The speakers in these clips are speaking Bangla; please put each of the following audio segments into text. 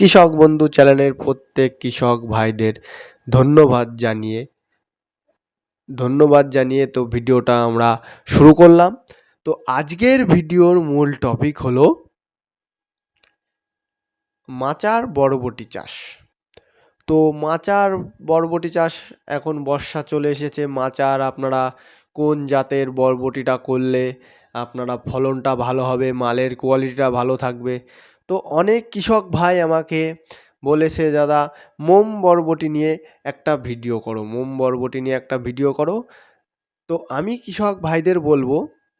কৃষক বন্ধু চ্যানেলের প্রত্যেক কৃষক ভাইদের ধন্যবাদ জানিয়ে ধন্যবাদ জানিয়ে তো ভিডিওটা আমরা শুরু করলাম। তো আজকের ভিডিওর মূল টপিক হলো মাচার বরবটি চাষ। তো মাচার বরবটি চাষ, এখন বর্ষা চলে এসেছে। মাচার আপনারা কোন জাতের বরবটিটা করলে আপনারা ফলনটা ভালো হবে, মালের কোয়ালিটিটা ভালো থাকবে? তো অনেক কৃষক ভাই আমাকে বলেছে, দাদা, মোম বরবটি নিয়ে একটা ভিডিও করো, মোম বরবটি নিয়ে একটা ভিডিও করো। তো আমি কৃষক ভাইদের বলব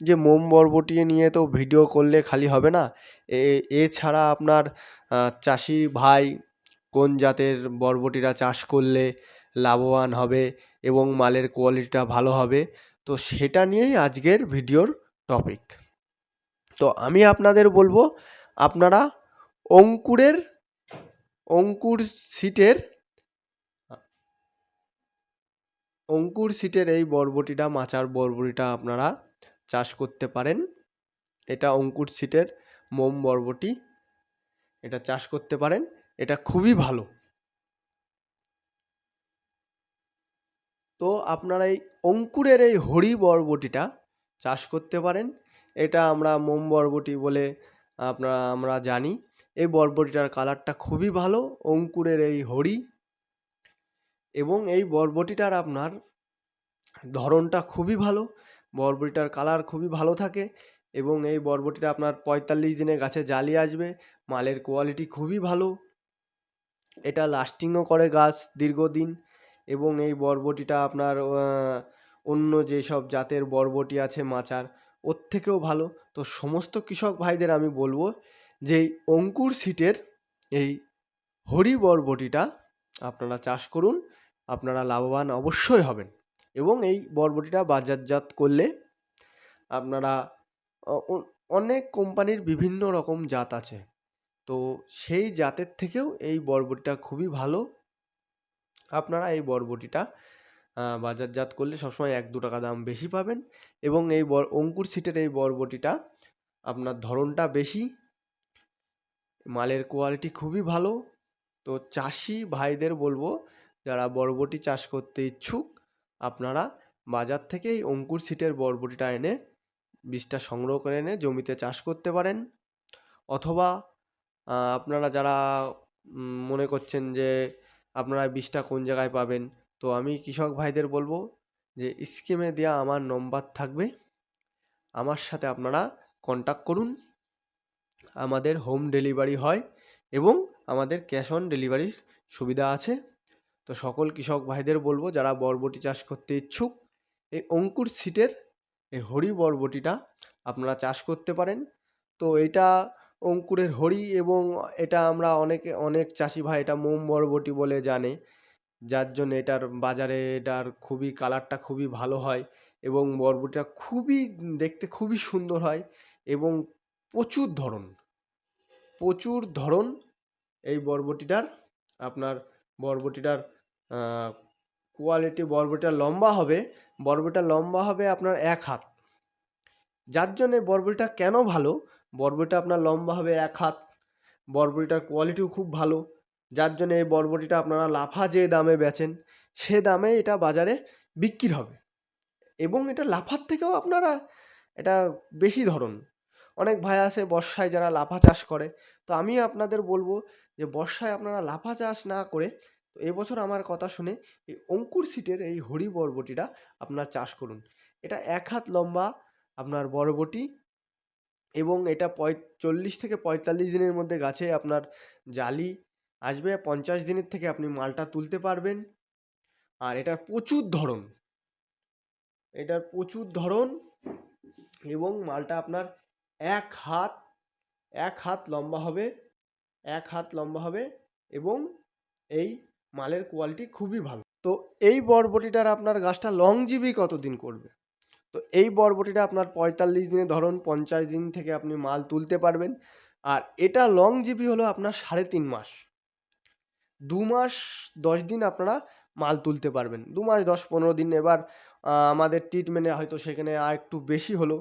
যে, মোম বরবটি নিয়ে তো ভিডিও করলে খালি হবে না। এ, এছাড়া আপনার চাষি ভাই কোন জাতের বরবটিরা চাষ করলে লাভবান হবে এবং মালের কোয়ালিটিটা ভালো হবে? তো সেটা নিয়েই আজকের ভিডিওর টপিক। তো আমি আপনাদের বলব, আপনারা অঙ্কুরের, অঙ্কুর সিটের অঙ্কুর সিটের এই বরবটিটা, মাচার বরবটিটা আপনারা চাষ করতে পারেন। এটা অঙ্কুর সিটের মোম বরবটি। এটা চাষ করতে পারেন। এটা খুবই ভালো। তো আপনারা এই অঙ্কুরের এই হরি বরবটিটা চাষ করতে পারেন। এটা আমরা মোম বরবটি বলে আপনারা, আমরা জানি। এই বরবটিটার কালারটা খুবই ভালো, অঙ্কুরের এই হরি। এবং এই বরবটিটার আপনার ধরনটা খুবই ভালো, বরবটিটার কালার খুবই ভালো থাকে এবং এই বরবটিটা আপনার পঁয়তাল্লিশ দিনে গাছে জালি আসবে, মালের কোয়ালিটি খুবই ভালো। এটা লাস্টিংও করে গাছ দীর্ঘদিন এবং এই বরবটিটা আপনার অন্য যেসব জাতের বরবটি আছে মাচার, ওর থেকেও ভালো। তো সমস্ত কৃষক ভাইদের আমি বলব যে অঙ্কুর সিটের এই হরি বরবটিটা আপনারা চাষ করুন, আপনারা লাভবান অবশ্যই হবেন। এবং এই বরবটিটা বাজারজাত করলে আপনারা অনেক কোম্পানির বিভিন্ন রকম জাত আছে। তো সেই জাতের থেকেও এই বরবটিটা খুবই ভালো। আপনারা এই বরবটিটা বাজারজাত করলে সবসময় এক দু টাকা দাম বেশি পাবেন। এবং এই বর অঙ্কুর সিটের এই বরবটিটা আপনার ধরনটা বেশি মালের কোয়ালিটি খুবই ভালো। তো চাষি ভাইদের বলব, যারা বরবটি চাষ করতে ইচ্ছুক, আপনারা বাজার থেকে এই অঙ্কুর সিটের বরবটিটা এনে বীজটা সংগ্রহ করে এনে জমিতে চাষ করতে পারেন। অথবা আপনারা যারা মনে করছেন যে আপনারা বীজটা কোন জায়গায় পাবেন, তো আমি কৃষক ভাইদের বলব যে স্কিমে দেওয়া আমার নম্বর থাকবে। আমার সাথে আপনারা কন্টাক্ট করুন। আমাদের হোম ডেলিভারি হয় এবং আমাদের ক্যাশ অন ডেলিভারির সুবিধা আছে। তো সকল কৃষক ভাইদের বলব, যারা বরবটি চাষ করতে ইচ্ছুক, এই অঙ্কুর সিটের এই হরি বরবটিটা আপনারা চাষ করতে পারেন। তো এটা অঙ্কুরের হরি এবং এটা আমরা অনেকে, অনেক চাষি ভাই এটা মোম বরবটি বলে জানে। যার জন্য এটার বাজারে এটার খুবই কালারটা খুবই ভালো হয় এবং বরবটিটা খুবই, দেখতে খুবই সুন্দর হয় এবং প্রচুর ধরন। প্রচুর ধরন এই বরবটিটার, আপনার বরবটিটার কোয়ালিটি বরবটিটা লম্বা হবে, বরবটিটা লম্বা হবে আপনার এক হাত। যার জন্যে বরবটিটা কেন ভালো? বরবটিটা আপনার লম্বা হবে এক হাত, বরবটিটার কোয়ালিটিও খুব ভালো। যার জন্য এই বরবটিটা আপনারা লাফা যে দামে বেচেন, সে দামে এটা বাজারে বিক্রি হবে। এবং এটা লাফার থেকেও আপনারা এটা বেশি ধরন অনেক ভাই আছে বর্ষায় যারা লাফা চাষ করে। তো আমি আপনাদের বলব যে বর্ষায় আপনারা লাফা চাষ না করে তো এবছর আমার কথা শুনে এই অঙ্কুর সিটের এই হরি বরবটিটা আপনারা চাষ করুন। এটা এক হাত লম্বা আপনার বরবটি এবং এটা চল্লিশ থেকে পঁয়তাল্লিশ দিনের মধ্যে গাছে আপনার জালি আসবে। পঞ্চাশ দিনের থেকে আপনি মালটা তুলতে পারবেন। আর এটার প্রচুর ধরন। এটার প্রচুর ধরন এবং মালটা আপনার এক হাত এক হাত লম্বা হবে, এক হাত লম্বা হবে এবং এই মালের কোয়ালিটি খুবই ভালো। তো এই বরবটিটার আপনার গাছটা লংজিভি কতদিন করবে? তো এই বরবটিটা আপনার পঁয়তাল্লিশ দিনে ধরুন পঞ্চাশ দিন থেকে আপনি মাল তুলতে পারবেন। আর এটা লংজিভি হলো আপনার সাড়ে তিন মাস। দু মাস দশ দিন আপনারা মাল তুলতে পারবেন। দু মাস দশ পনেরো দিন এবার আমাদের ট্রিটমেন্টে হয়তো সেখানে আর একটু বেশি হলো।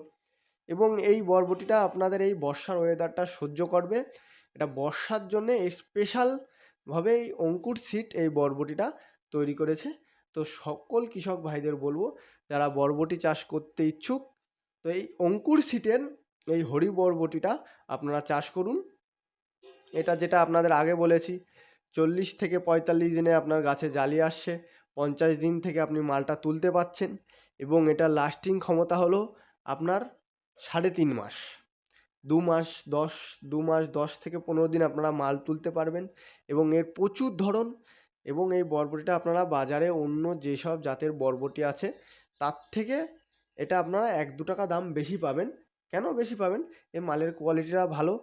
এবং এই বরবটিটা আপনাদের এই বর্ষার ওয়েদারটা সহ্য করবে। এটা বর্ষার জন্যে স্পেশালভাবে এই অঙ্কুর সিড এই বরবটিটা তৈরি করেছে। তো সকল কৃষক ভাইদের বলব, যারা বরবটি চাষ করতে ইচ্ছুক, তো এই অঙ্কুর সিটের এই হরি বরবটিটা আপনারা চাষ করুন। এটা যেটা আপনাদের আগে বলেছি, চল্লিশ থেকে পঁয়তাল্লিশ দিনে আপনার গাছে জালি আসছে, পঞ্চাশ দিন থেকে আপনি মালটা তুলতে পারছেন এবং এটা লাস্টিং ক্ষমতা হলো আপনার সাড়ে তিন মাস। দু মাস দশ, দু মাস দশ থেকে পনেরো দিন আপনারা মাল তুলতে পারবেন এবং এর প্রচুর ধরন এবং এই বরবটিটা আপনারা বাজারে অন্য যেসব জাতের বরবটি আছে, তার থেকে এটা আপনারা এক দু টাকা দাম বেশি পাবেন। কেন বেশি পাবেন? এই মালের কোয়ালিটিটা ভালো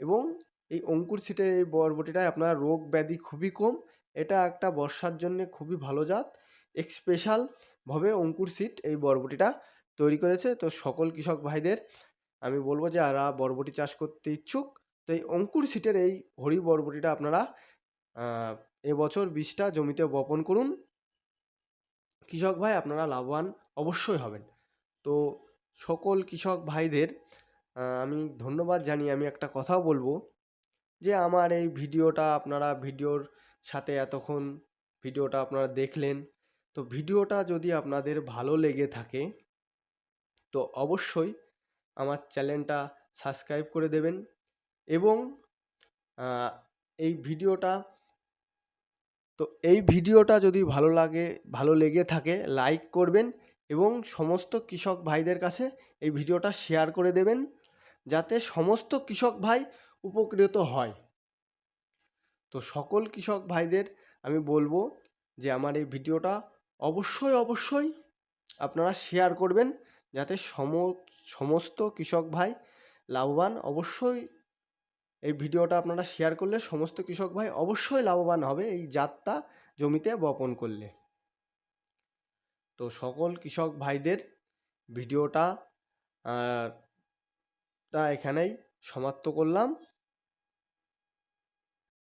এবং এই অঙ্কুর সিটের এই বরবটিটায় আপনার রোগ ব্যাধি খুবই কম। এটা একটা বর্ষার জন্যে খুবই ভালো জাত। স্পেশালভাবে অঙ্কুর সিট এই বরবটিটা তৈরি করেছে। তো সকল কৃষক ভাইদের আমি বলব যে, যারা বরবটি চাষ করতে ইচ্ছুক, তো এই অঙ্কুর সিটের এই হরি বরবটিটা আপনারা এবছর বীজটা জমিতে বপন করুন। কৃষক ভাই আপনারা লাভবান অবশ্যই হবেন। তো সকল কৃষক ভাইদের আমি ধন্যবাদ জানিয়ে আমি একটা কথা বলব যে, আমার এই ভিডিওটা আপনারা ভিডিওর সাথে এতক্ষণ ভিডিওটা আপনারা দেখলেন। তো ভিডিওটা যদি আপনাদের ভালো লেগে থাকে তো অবশ্যই আমার চ্যানেলটা সাবস্ক্রাইব করে দেবেন এবং এই ভিডিওটা, তো এই ভিডিওটা যদি ভালো লাগে, ভালো লেগে থাকে, লাইক করবেন এবং সমস্ত কৃষক ভাইদের কাছে এই ভিডিওটা শেয়ার করে দেবেন যাতে সমস্ত কৃষক ভাই উপকৃত হয়। তো সকল কৃষক ভাইদের আমি বলব যে আমার এই ভিডিওটা অবশ্যই অবশ্যই আপনারা শেয়ার করবেন যাতে সম, সমস্ত কৃষক ভাই লাভবান অবশ্যই এই ভিডিওটা আপনারা শেয়ার করলে সমস্ত কৃষক ভাই অবশ্যই লাভবান হবে এই জাতটা জমিতে বপন করলে। তো সকল কৃষক ভাইদের ভিডিওটা টা এখানেই সমাপ্ত করলাম।